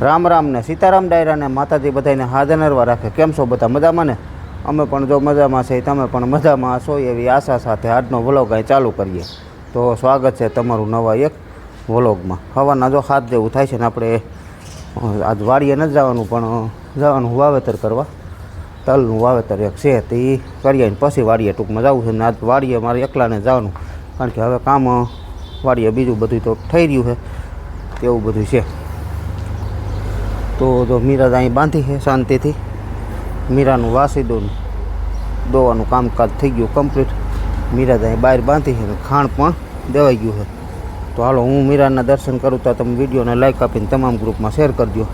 રામ રામને સીતારામ ડાયરાને માતાજી બધાને હાજર નરવા રાખે. કેમ છો બધા મજામાં ને? અમે પણ જો મજામાં છે તમે પણ મજામાં હશો એવી આશા સાથે આજનો વ્લોગ અહીં ચાલુ કરીએ. તો સ્વાગત છે તમારું નવા એક વ્લોગમાં. હવાના જો હાથ જેવું થાય છે ને આપણે આજ વાડીએ નથી જવાનું, પણ જવાનું વાવેતર કરવા. તલનું વાવેતર એક છે, તે ઈ કરીએ પછી વાડીએ ટૂંકમાં જવું છે ને આજ વાડીએ મારે એકલાને જવાનું. કારણ કે હવે કામ વાડીએ બીજું બધું તો થઈ રહ્યું છે, એવું બધું છે. તો જો મીરા અહીં બાંધી છે શાંતિથી મીરાનું વાસી દો દોવાનું કામકાજ થઈ ગયું કમ્પ્લીટ મીરા અહીં બહાર બાંધી છે ને ખાણ પણ દેવાઈ ગયું છે તો હાલો હું મીરાના દર્શન કરું તો તમે વિડીયોને લાઈક આપીને તમામ ગ્રુપમાં શેર કરજો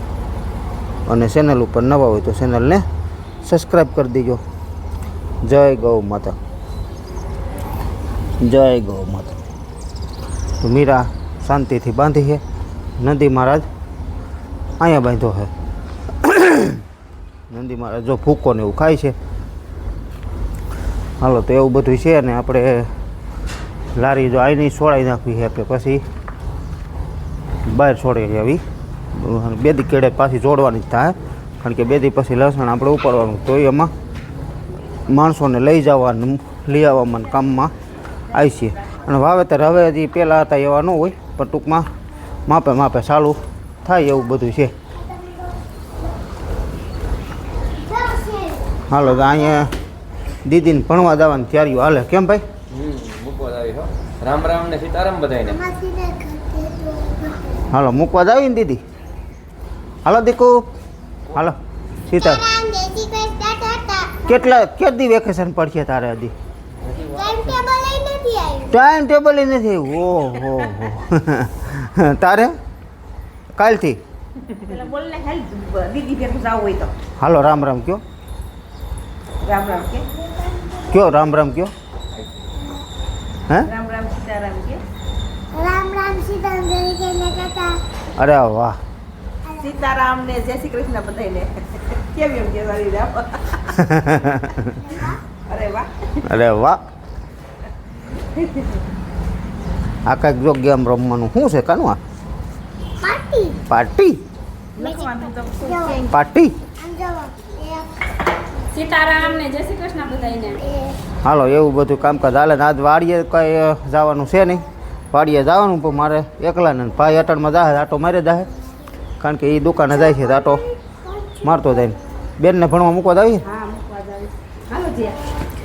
અને ચેનલ ઉપર નવા હોય તો ચેનલને સબસ્ક્રાઈબ કરી દેજો। જય ગૌ માતા। જય ગૌ માતા। તો મીરા શાંતિથી બાંધી છે નંદી મહારાજ। અહીંયા બાંધો છે નંદી મહારાજ, જો ભૂકો ને એવું ખાય છે. હાલો, તો એવું બધું છે ને આપણે લારી જો આઈની છોડાવી નાખવી છે આપણે પછી. બહાર છોડી આવી. બેદી કેડે પાછી જોડવાની જ થાય. કારણ કે બેદી પછી લસણ આપણે ઉપાડવાનું તો એમાં માણસોને લઈ જવાનું, લઈ આવવામાં કામમાં આવી છે. અને વાવેતર હવે હજી પહેલાં હતા એવા ન હોય, પણ ટૂંકમાં માપે માપે ચાલુ થાય એવું બધું છે. હાલો તો અહીંયા દીદીને ભણવા જવાની તૈયારીઓ હાલે. કેમ ભાઈ? રામ રામ ને સીતારામ બધાને હાલો મૂકવા જ આવી ને દીદી? હાલો દીકુ. હાલો સીતા. કેટલા કેટલી વેકેશન પડશે તારે હજી? ટાઈમ ટેબલ નથી ઓહો તારે? કાલથી એટલે બોલ ને હેલ દીદી ભેગું જાવું હોય તો હાલો રામ રામ કયો રામ રામ કે કયો રામ રામ કયો હે રામ રામ સીતારામ કે રામ રામ સીતારામ તરીકે ને કાકા અરે વાહ સીતારામ ને જય શ્રી કૃષ્ણ બધાને કેમ એમ કે સારી રામ અરે વાહ અરે વાહ આ કાંઈક જો ગેમ રમવાનું શું છે કાનું આ પાર્ટી? પાર્ટી? જય હાલો એવું બધું કામકાજ. હાલે આજ વાડીએ કંઈ જવાનું છે નહીં. વાડીએ જવાનું પણ મારે એકલાને ને ભાઈ અટણમાં જાય આટો મારે જાય કારણ કે એ દુકાને જાય છે આટો. મારતો જાય બેનને ભણવા મૂકવા જાવી?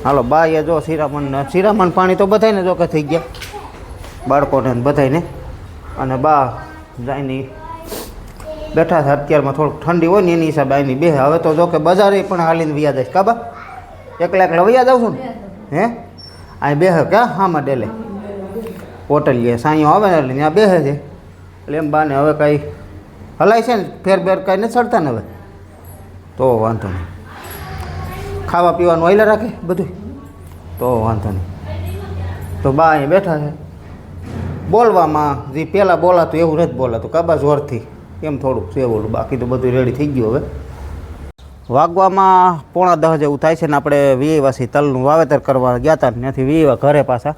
હાલો બાઈએ બા એ જો શિરામણ શિરામણ પાણી તો બધાને જો કે થઈ ગયા. બાળકોને ને બધાને અને બા જાયની બેઠા છે, અત્યારમાં થોડુંક ઠંડી હોય ને એની હિસાબે આની બે હવે તો જો કે બજારે પણ હાલીને વ્યા જાય કાબા એકલા એકલા વયા જાવ છું ને? હે? અહીં બેહે ક્યાં? હામાં ડેલે. હોટલીએ સાંયો આવે ને એટલે ત્યાં બેહે છે. એટલે એમ બાને હવે કાંઈ હલાય છે ને, ફેર બેર કાંઈ નથી ચડતા ને હવે. તો વાંધો નહીં. ખાવા પીવાનું આયલા રાખે બધું તો વાંધો નહીં. તો બા અહીંયા બેઠા છે. બોલવામાં, જે પહેલાં બોલાતું એવું નથી બોલાતું કાબા જોરથી. એમ થોડુંક છે બોલું. બાકી તો બધું રેડી થઈ ગયું હવે. વાગવામાં પોણા દહ જેવું થાય છે ને આપણે વીવાસી તલનું વાવેતર કરવા ગયા હતા ત્યાંથી વીવા ઘરે પાછા.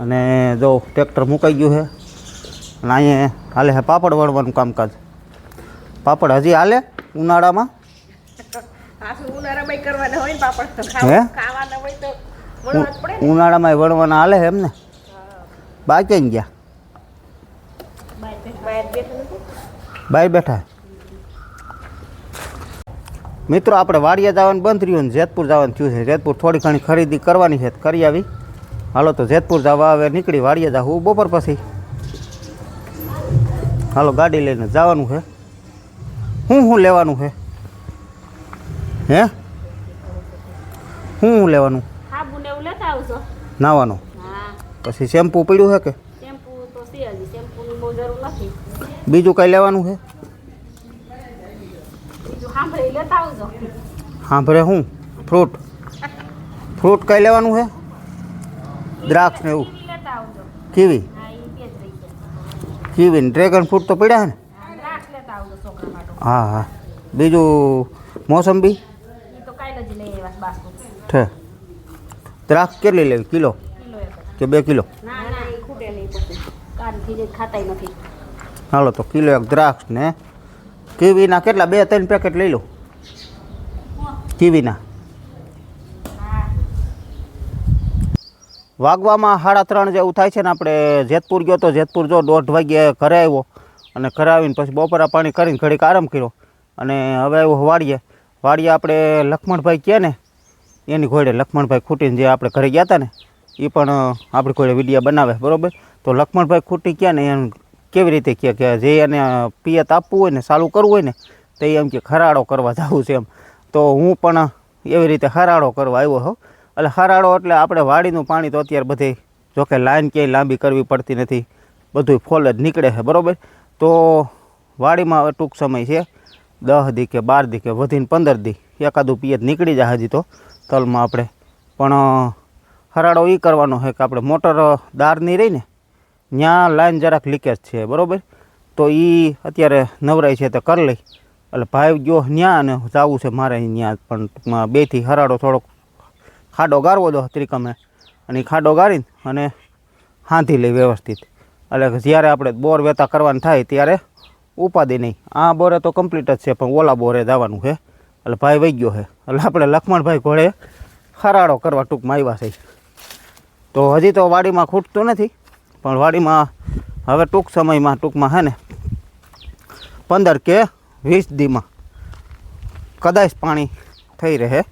અને જો ટ્રેક્ટર મુકાઈ ગયું છે. અને અહીંયા હાલે છે પાપડ વળવાનું કામકાજ. પાપડ હજી હાલે ઉનાળામાં? ઉનાળામાં વળવાના હાલે એમને? બાકી તો હે? ખાવા ખાવાના હોય તો વળવા જ પડે ને ઉનાળામાં વણવાના હાલે છે એમને બા ક્યાં ગયા બહાર બેઠું નથી બહાર બેઠા. મિત્રો આપણે વાડિયા જવાનું બંધ રહ્યું ને જેતપુર જવાનું થયું છે. જેતપુર થોડી ઘણી ખરીદી કરવાની છે કરી આવી. હાલો તો જેતપુર જવા હવે નીકળી વાડિયા જાવું બપોર પછી. હાલો ગાડી લઈને જવાનું છે. શું શું લેવાનું છે? હે? શું શું લેવાનું? નાવાનું. પછી શેમ્પુ પડ્યું છે કે? બીજું કંઈ લેવાનું છે બીજું સાંભળી લેતા આવજો સાંભળે શું ફ્રૂટ ફ્રૂટ કઈ લેવાનું છે દ્રાક્ષ ને એવું ઈ લેતા આવજો કીવી હા એ બે જ રહી ગયા કીવી ને ડ્રેગન ફ્રૂટ તો પડ્યા છે ને હા, દ્રાક્ષ લેતા આવજો છોકરા માટે હા હા બીજું મોસંબી એ તો કાલે જ લઈ આવ્યા બાસ્કુ છે દ્રાક્ષ કેટલી લેવી કિલો કિલો એક જ. કે બે કિલો ના ના એ ખૂટે નહીં પછી કાલથી જ ખાતાય નથી હાલો તો કિલો એક દ્રાક્ષ ને કીવીના કેટલા? બે ત્રણ પેકેટ લઈ લો. કીવીના. વાગવામાં સાડા ત્રણ જેવું થાય છે ને આપણે જેતપુર ગયો તો જેતપુર જો દોઢ વાગ્યે ઘરે આવ્યો અને ઘરે આવીને પછી બપોરા પાણી કરીને ઘડીક આરામ કર્યો અને હવે આવ્યો વાડીએ. વાડીએ આપણે લક્ષ્મણભાઈ કહે ને, એની ઘોડે લક્ષ્મણભાઈ ખૂટીને જે આપણે ઘરે ગયા હતા ને એ પણ આપણી ઘોડે વિડીયા બનાવે, બરાબર? તો લક્ષ્મણભાઈ ખૂટી કહે ને એમ કેવી રીતે કહે કે જે એને પિયત આપવું હોય ને, ચાલુ કરવું હોય ને, તો એમ કે ખરાડો કરવા જવું છે એમ. તો હું પણ એવી રીતે હરાળો કરવા આવ્યો હોઉં. એટલે હરાળો એટલે આપણે વાડીનું પાણી તો અત્યારે બધે જોકે લાઈન ક્યાંય લાંબી કરવી પડતી નથી. બધું ફોલ જ નીકળે છે, બરાબર? તો વાડીમાં ટૂંક સમય છે દસ દી કે બાર દી કે વધીને પંદર દી, એકાદું પિયત નીકળી જાય હજી તો તલમાં આપણે. પણ હરાળો એ કરવાનો છે કે આપણે મોટર દારની રહી ને ત્યાં લાઈન જરાક લીકેજ છે, બરાબર? તો એ અત્યારે નવરાય છે તો કરી લઈ. એટલે ભાઈ ગયો ત્યાં અને જવું છે મારે ત્યાં પણ ટૂંકમાં બેથી હરાડો થોડોક ખાડો ગારવો દો ત્રિકમે અને એ ખાડો ગાળીને અને હાંધી લઈ વ્યવસ્થિત. એટલે જ્યારે આપણે બોર વેતા કરવાનું થાય ત્યારે ઉપાધિ નહીં. આ બોરે તો કમ્પ્લીટ જ છે, પણ ઓલા બોરે જવાનું છે. એટલે ભાઈ વહી ગયો છે. એટલે આપણે લક્ષ્મણભાઈ ઘોડે હરાડો કરવા ટૂંકમાં આવ્યા છે. તો હજી તો વાડીમાં ખૂટતું નથી. પણ વાડીમાં હવે ટૂંક સમયમાં, ટૂંકમાં હે ને, પંદર કે વીસ દીમાં કદાચ પાણી થઈ રહે.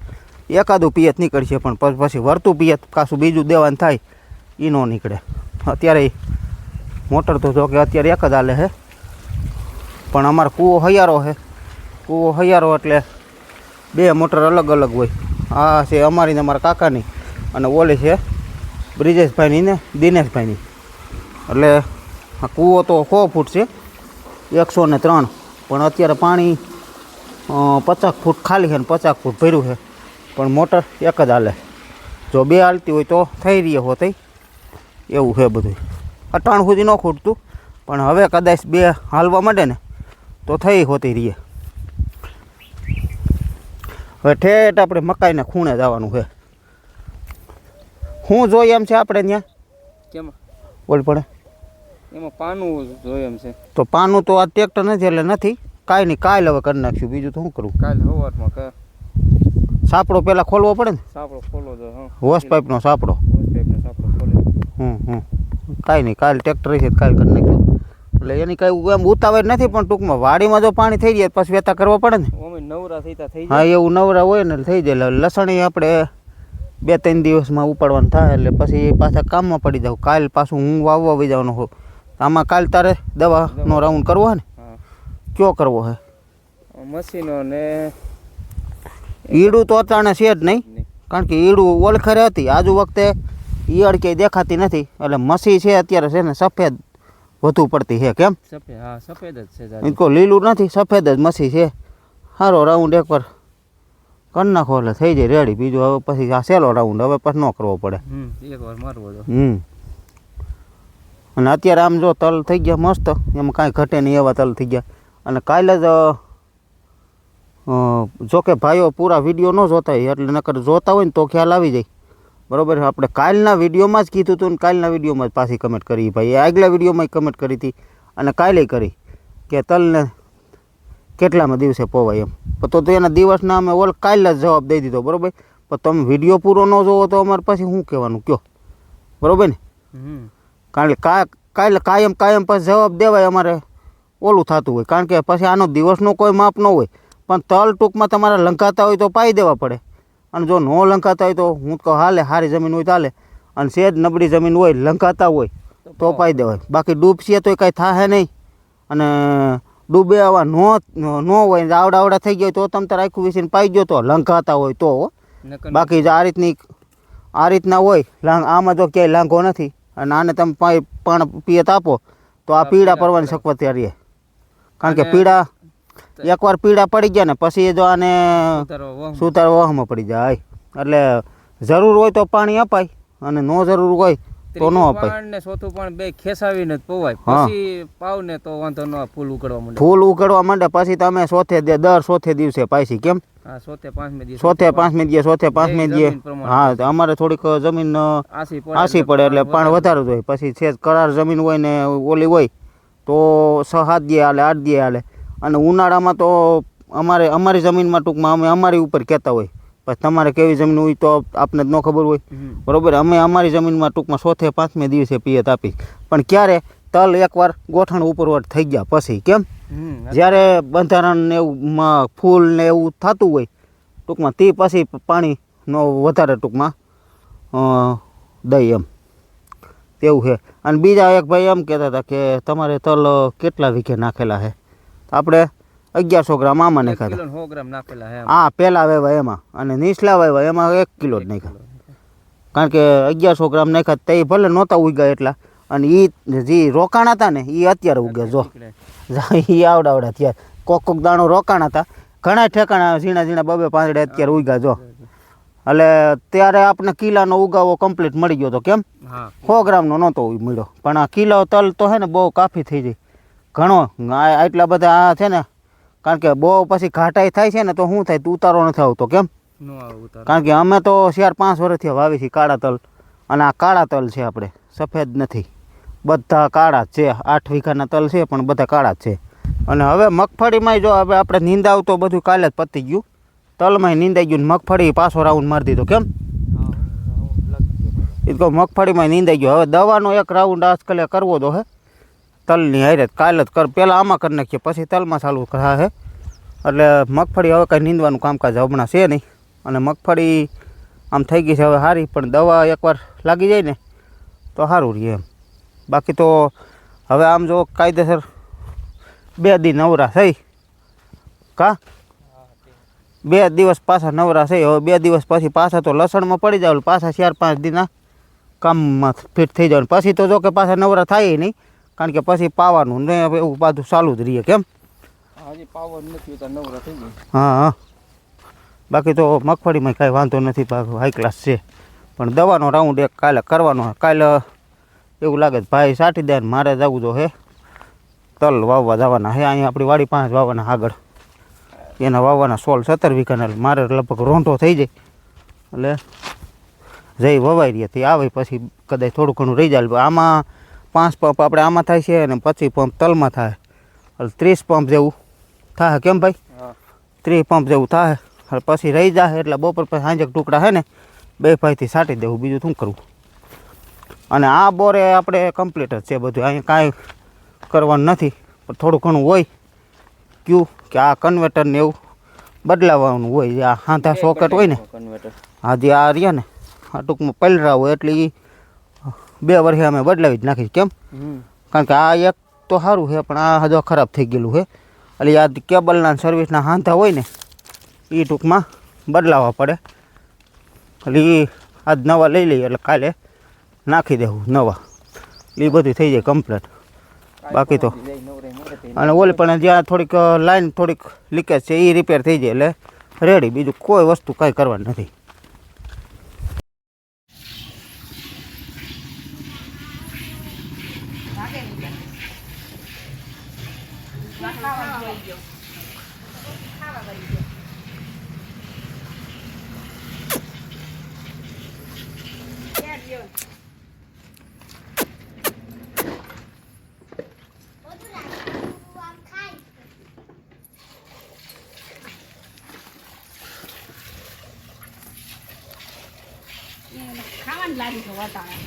એકાદું પિયત નીકળશે પણ પછી વરતું પિયત કાશું બીજું દેવાનું થાય એ ન નીકળે. અત્યારે મોટર તો જો કે અત્યારે એક જ હાલે છે પણ અમારો કૂવો હૈયારો છે કૂવો હૈયારો એટલે બે મોટર અલગ અલગ હોય. આ છે અમારી ને અમારા કાકાની અને ઓલી છે બ્રિજેશભાઈની ને દિનેશભાઈની. એટલે આ કૂવો તો સો ફૂટ છે, એકસો ને ત્રણ. પણ અત્યારે પાણી પચાસ ફૂટ ખાલી છે ને પચાસ ફૂટ ભર્યું છે. પણ મોટર એક જ હાલે. જો બે હાલતી હોય તો થઈ રહી હોત એવું છે બધું અટાણ સુધી ન ખૂટતું, પણ હવે કદાચ બે હાલવા માંડે ને, તો થઈ હોતી રહીએ હવે ઠેઠ આપણે મકાઈને ખૂણે જવાનું છે. શું જોઈએ એમ છે આપણે ત્યાં? કેમ? બોલ પડે. એમાં પાનું જોઈએ એમ છે. તો પાનું તો આ ટ્રેક્ટર નથી એટલે નથી. કાંઈ નહીં કાલ હવે કરી નાખ્યું બીજું તો શું કરું? કાલ સવારમાં કે સાપડો પહેલાં ખોલવો પડે ને? સાપડો ખોલો તો હા. હોસ પાઇપનો સાપડો. હોસ પાઇપનો સાપડો ખોલે. હમ હમ. કાંઈ નહીં કાલ ટ્રેક્ટર છે કાલ કરી નાખ્યું એટલે એની કાંઈ એમ ઉતાવળ નથી પણ ટૂંકમાં વાડીમાં જો પાણી થઈ જાય પછી વેતા કરવા પડે ને? નવરા થઈ હા એવું નવરા હોય ને થઈ જાય. લસણી આપણે બે ત્રણ દિવસમાં ઉપાડવાનું થાય એટલે પછી પાછા કામમાં પડી જાઉં. કાલ પાછું હું વાવવા વહી જવાનું હોઉં. આમાં કાલ તારે દવાનો રાઉન્ડ કરવો હે ને? હા. કયો કરવો હે? મશીનો ને ઈડું તો અટાણે છે જ નહીં. કારણ કે ઈડું ઓળખરે હતી. આજુ વખતે ઈયળ કે દેખાતી નથી. એટલે મસી છે અત્યારે છે ને સફેદ વધુ પડતી છે. કેમ? સફેદ હા સફેદ જ છે લીલું નથી સફેદ જ મસી છે. સારો રાઉન્ડ એકવાર કરી નાખો એટલે થઈ જાય રેડી. બીજું હવે પછી આ સહેલો રાઉન્ડ હવે પછી ન કરવો પડે. હમ એક વાર મારવો તો. હમ. અને અત્યારે આમ જો તલ થઈ ગયા મસ્ત એમાં કાંઈ ઘટે નહીં એવા તલ થઈ ગયા. અને કાલે જ જો કે ભાઈઓ પૂરા વીડિયો ન જોતા હોય એટલે નકર જોતા હોય ને તો ખ્યાલ આવી જાય. બરોબર આપણે કાલના વિડીયોમાં જ કીધું હતું ને કાલના વિડીયોમાં જ પાછી કમેન્ટ કરી. ભાઈ આગલા વિડીયોમાં કમેન્ટ કરી હતી અને કાલે કરી કે તલને કેટલામાં દિવસે પોવાય એમ? તો એના દિવસના અમે ઓલ કાલે જ જવાબ દઈ દીધો બરોબર? પણ તમે વીડિયો પૂરો ન જોવો તો અમારે પછી શું કહેવાનું કયો? બરાબર ને? કારણ કે કા કાલે કાયમ કાયમ પછી જવાબ દેવાય અમારે ઓલું થતું હોય. કારણ કે પછી આનો દિવસનો કોઈ માપ ન હોય. પણ તલ ટૂંકમાં તમારે લંકાતા હોય તો પાઈ દેવા પડે. અને જો ન લંકાતા હોય તો હું તો કહું હાલે સારી જમીન હોય તો હાલે. અને સેજ નબળી જમીન હોય લંકાતા હોય તો પાઈ દેવાય. બાકી ડૂબશે તો કાંઈ થાય નહીં. અને ડૂબે આવા નો ન હોય ને આવડા આવડા થઈ ગયો તો તમે તારે આખું વિસીને પાઈ ગયો તો લંઘાતા હોય તો બાકી જો આ રીતની આ રીતના હોય લાંગ આમાં તો ક્યાંય લાંઘો નથી. અને આને તમે પાણી પણ પિયત આપો તો આ પીડા પડવાની શકવત રહે. કારણ કે પીડા એકવાર પીડા પડી ગયા ને પછી જો આને. સુતાર વહમાં પડી જાય. એટલે જરૂર હોય તો પાણી અપાય અને ન જરૂર હોય તો નો અપાય. ને ચોથું પાણ બે ખેસાવીને જ પોવાય. પછી પાવ તો વાંધો ન ફૂલ ઉકળવા માંડે. ફૂલ ઉકળવા માંડે પછી તમે સોથે દર સોથે દિવસે પાછી કેમ? હા સોતે પાંચમે દિવસે. સોથે પાંચમે પ્રમાણે. હા અમારે થોડીક જમીન આસી પડે એટલે પણ વધારે. જોઈએ પછી છે કરાર જમીન હોય ને ઓલી હોય તો છ સાત દે હાલે આઠ દે હાલે. અને ઉનાળામાં તો અમારે અમારી જમીનમાં ટૂંકમાં અમે અમારી ઉપર કહેતા હોય. પછી તમારે કેવી જમીન હોય તો આપને જ ન ખબર હોય. બરોબર? અમે અમારી જમીનમાં ટૂંકમાં ચોથે પાંચમે દિવસે પિયત આપી. પણ ક્યારે? તલ એકવાર ગોઠણ ઉપરવટ થઈ ગયા પછી. કેમ? જ્યારે બંધારણ ને એવું ફૂલ ને એવું થતું હોય ટૂંકમાં તે પછી પાણીનો વધારે ટૂંકમાં દઈ એમ. તેવું છે અને બીજા એક ભાઈ એમ કહેતા હતા કે તમારે તલ કેટલા વીઘે નાખેલા છે આપણે અગિયારસો ગ્રામ આમાં નાખ્યા હતા. ગ્રામ નાખેલા હા પહેલા વાવ્યા એમાં. અને નીચલા વાવ્યા એમાં એક કિલો જ નાખ્યા. કારણ કે અગિયારસો ગ્રામ નાખ્યા તે ભલે નહોતા ઉગ્યા એટલા અને એ જે રોકાણ હતા ને એ અત્યારે ઉગ્યા જો. એ આવડાવડા થયા. કોક કોક દાણો રોકાણ હતા. ઘણા ઠેકાણા ઝીણા ઝીણા બબે પાંદડે અત્યારે ઉગ્યા જો. એટલે ત્યારે આપણે કિલ્લાનો ઉગાવો કમ્પ્લીટ મળી ગયો તો કેમ? સો ગ્રામનો નહોતો મળ્યો. પણ આ કિલો તલ તો છે ને બહુ કાફી થઈ જાય. ઘણો આ આટલા બધા આ છે ને કારણ કે બહુ પછી ઘાટાઈ થાય છે ને તો શું થાય? તું ઉતારો નથી આવતો કેમ? કારણ કે અમે તો ચાર પાંચ વર્ષથી વાવી છીએ કાળા તલ. અને આ કાળા તલ છે આપણે સફેદ નથી. બધા કાળા છે. આઠ વીઘાના તલ છે પણ બધા કાળા છે. અને હવે મગફળીમાંય જો હવે આપણે નીંદાવ તો બધું કાલે જ પતી ગયું. તલમાંય નીંદાઈ ગયું ને મગફળી પાછો રાઉન્ડ મારી દીધો કેમ? એ તો મગફળીમાં નીંદાઈ ગયો. હવે દવાનો એક રાઉન્ડ આજકાલે કરવો તો હે. તલની હારે કાલે જ કર પહેલાં આમાં કરી નાખીએ, પછી તલમાં ચાલુ હે. એટલે મગફળી હવે કાંઈ નીંદવાનું કામકાજ હમણાં છે નહીં. અને મગફળી આમ થઈ ગઈ છે, હવે સારી પણ દવા એકવાર લાગી જાય ને, તો સારું રહે એમ. બાકી તો હવે આમ જો કાયદેસર બે દી નવરા થઈ. કા? બે દિવસ પાછા નવરા થઈ, હવે બે દિવસ પછી પાછા તો લસણમાં પડી જાવ, પાછા ચાર પાંચ દિના કામમાં ફિટ થઈ જાવ. પછી તો જો કે પાછા નવરા થાય નહીં. કારણ કે પછી પાવાનું ને એવું બધું ચાલુ જ રહીએ કેમ? હા હા બાકી તો મગફળીમાં કાંઈ વાંધો નથી હાઈ ક્લાસ છે. પણ દવાનો રાઉન્ડ એક કાલે કરવાનો. કાલે એવું લાગે ભાઈ સાટી દે મારે જવું તો હે. તલ વાવવા જવાના હે અહીંયા આપણી વાડી પાંચ વાવવાના આગળ. એના વાવવાના સોળ સત્તર વીઘાના મારે લગભગ રોંઢો થઈ જાય. એટલે જઈ વવાઈ રહી હતી આવે પછી કદાચ થોડું ઘણું રહી જાય. આમાં પાંચ પંપ આપણે આમાં થાય છે અને પચીસ પંપ તલમાં થાય. એટલે ત્રીસ પંપ જેવું થાય કેમ ભાઈ? ત્રીસ પંપ જેવું થાય. અને પછી રહી જાય એટલે બપોર પછી સાંજે ટુકડા છે ને બે ભાઈથી સાટી દેવું બીજું શું કરવું? અને આ બોરે આપણે કમ્પ્લીટ જ છે બધું. અહીંયા કાંઈ કરવાનું નથી. પણ થોડું ઘણું હોય. ક્યું કે આ કન્વર્ટરને એવું બદલાવવાનું હોય. આ હાંધા સોકેટ હોય ને હાજી આ જે આ રહ્યા ને આ ટૂંકમાં પલરા હોય એટલે ઈ બે વર્ષે અમે બદલાવી જ નાખીશ કેમ? કારણ કે આ એક તો સારું છે પણ આ હજુ ખરાબ થઈ ગયેલું છે. એટલે આ કેબલના સર્વિસના હાંધા હોય ને એ ટૂંકમાં બદલાવવા પડે. એટલે એ આજ નવા લઈ લઈએ એટલે કાલે નાખી દેવું નવા. એ બધું થઈ જાય કમ્પ્લીટ બાકી તો અને ઓલી પણ જ્યાં થોડીક લાઈન થોડીક લીકેજ છે એ રિપેર થઈ જાય એટલે રેડી બીજું કોઈ વસ્તુ કાંઈ કરવાની નથી. ખાવાની લાગી છે વટાણા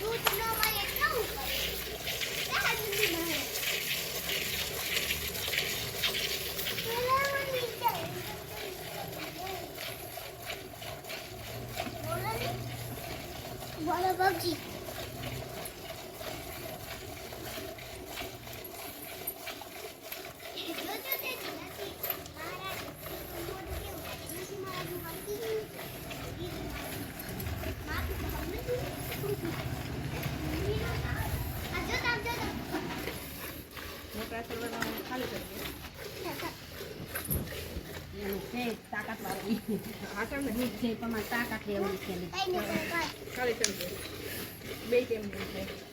દૂધ ન મળે ખાવું પડે ક્યાં દૂધ મળે બોલો બાબજી જોજો તે નથી મારા મોઢું કેવું નથી મારું બાકી એનું છે તાકાત વાળું દૂધ છે પ્રમાણે તાકાત લેવાની છે. બે ચમચી